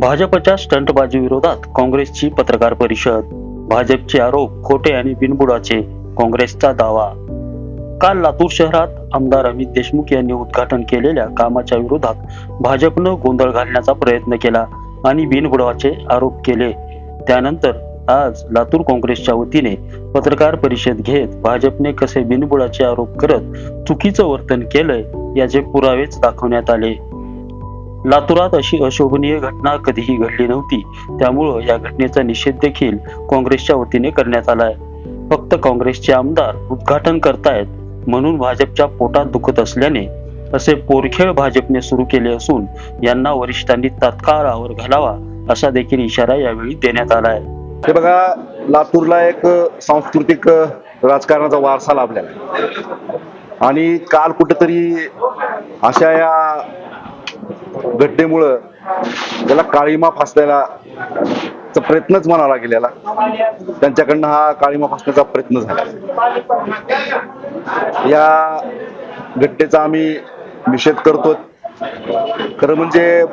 भाजपच्या स्टंटबाजी विरोधात काँग्रेसची पत्रकार परिषद. भाजपचे आरोप खोटे आणि बिनबुडाचे काँग्रेसचा दावा. काल लातूर शहरात आमदार अमित देशमुख यांनी उद्घाटन केलेल्या कामाच्या विरोधात भाजपनं गोंधळ घालण्याचा प्रयत्न केला आणि बिनबुडाचे आरोप केले. त्यानंतर आज लातूर काँग्रेसच्या वतीने पत्रकार परिषद घेत भाजपने कसे बिनबुडाचे आरोप करत चुकीचं वर्तन केलंय याचे पुरावेच दाखवण्यात आले. लातूरात अशी अशोभनीय घटना कधीही घडली नव्हती. त्यामुळं या घटनेचा निषेध देखील काँग्रेसच्या वतीने करण्यात आलाय. फक्त काँग्रेसचे आमदार उद्घाटन करतायत म्हणून भाजपच्या पोटात दुखत असल्याने असे पोरखेळ भाजपने सुरू केले असून यांना वरिष्ठांनी तात्काळ आवर घालावा असा देखील इशारा यावेळी देण्यात आलाय. हे बघा लातूरला एक सांस्कृतिक राजकारणाचा वारसा लाभलेला आणि काल कुठेतरी अशा या घटनेमुळं त्याला काळीमा फासलेला चा प्रयत्नच म्हणावा गेलेला त्यांच्याकडनं हा काळीमा फासण्याचा प्रयत्न झाला. या घटनेचा आम्ही निषेध करतो खरं म्हणजे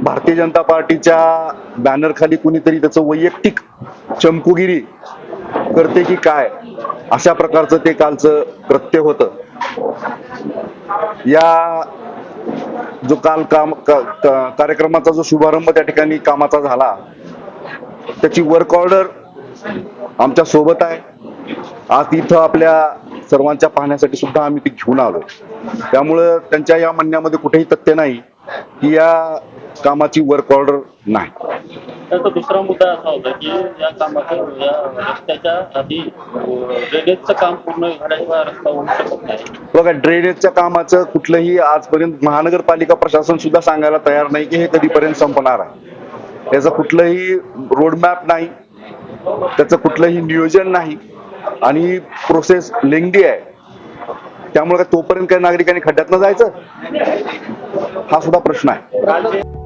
भारतीय जनता पार्टीच्या बॅनर खाली कुणीतरी त्याचं वैयक्तिक चमकुगिरी करते की काय अशा प्रकारचं ते कालचं कृत्य होतं. या जो काल काम का- का- कार्यक्रमाचा जो शुभारंभ त्या ठिकाणी कामाचा झाला त्याची वर्क ऑर्डर आमच्यासोबत आहे. आज इथं आपल्या सर्वांच्या पाहण्यासाठी सुद्धा आम्ही ती घेऊन आलो. त्यामुळं त्यांच्या या म्हणण्यामध्ये कुठेही तथ्य नाही की या कामाची वर्क ऑर्डर नाही. त्याचा दुसरा मुद्दा असा होता की या कामाचं या रस्त्याच्या आधी ड्रेनेजचं काम पूर्ण झाल्याशिवाय रस्ता होऊ शकत नाही. बघा ड्रेनेजच्या कामाचं कुठलंही आजपर्यंत महानगरपालिका प्रशासन सुद्धा सांगायला तयार नाही की हे कधीपर्यंत संपणार आहे. त्याचं कुठलंही रोडमॅप नाही. त्याचं कुठलंही नियोजन नाही. आणि प्रोसेस लेंगदी आहे. त्यामुळे काय तोपर्यंत काही नागरिकांनी खड्ड्यातनं जायचं? हा सुद्धा प्रश्न आहे.